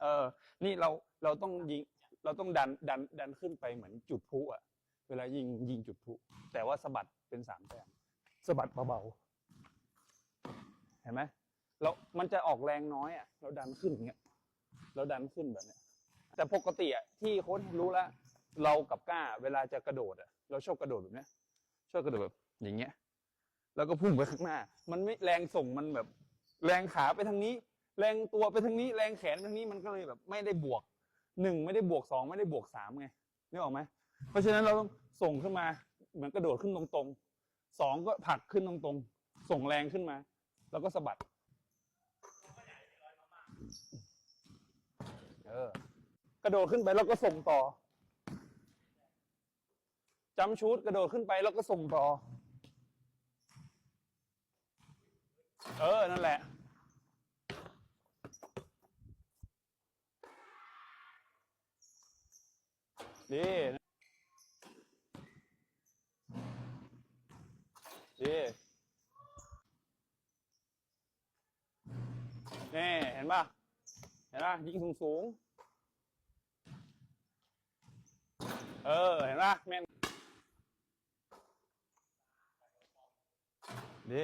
เออ นี่เราเราต้องยิงเราต้องดันดันดันขึ้นไปเหมือนจุดพลุอะ เวลายิงยิงจุดพลุแต่ว่าสะบัดเป็นสามแต้มสะบัดเบาๆเห็นไหมเรามันจะออกแรงน้อยอะ เราดันขึ้นอย่างเงี้ยเราดันขึ้นแบบเนี้ยแต่ปกติอะที่โค้ชรู้ล้วเรากับก้า เวลาจะกระโดดอะ เราชอบกระโดดแบบเนี้ยชอบกระโดดแบบอย่างเงี้ย แล้วก็พุ่งไปข้างหน้า มันไม่แรงส่งมันแบบ แรงขาไปทางนี้ แรงตัวไปทางนี้แรงแขนไปทางนี้มันก็เลยแบบไม่ได้บวกหนึ่งไม่ได้บวกสองไม่ได้บวกสามไงนึกออกไหมเพราะฉะนั้นเราต้องส่งขึ้นมาเหมือนกระโดดขึ้นตรงๆสองก็ผลักขึ้นตรงๆ ส่งแรงขึ้นมา แล้วก็สะบัดเออกระโดดขึ้นไปแล้วก็ส่งต่อจำชุดกระโดดขึ้นไปแล้วก็ส่งต่อ เออ นั่นแหละ ดีดีนี่เห็นป่ะ เห็นป่ะ ยิงสูงสูง เออ เห็นป่ะแม่นดี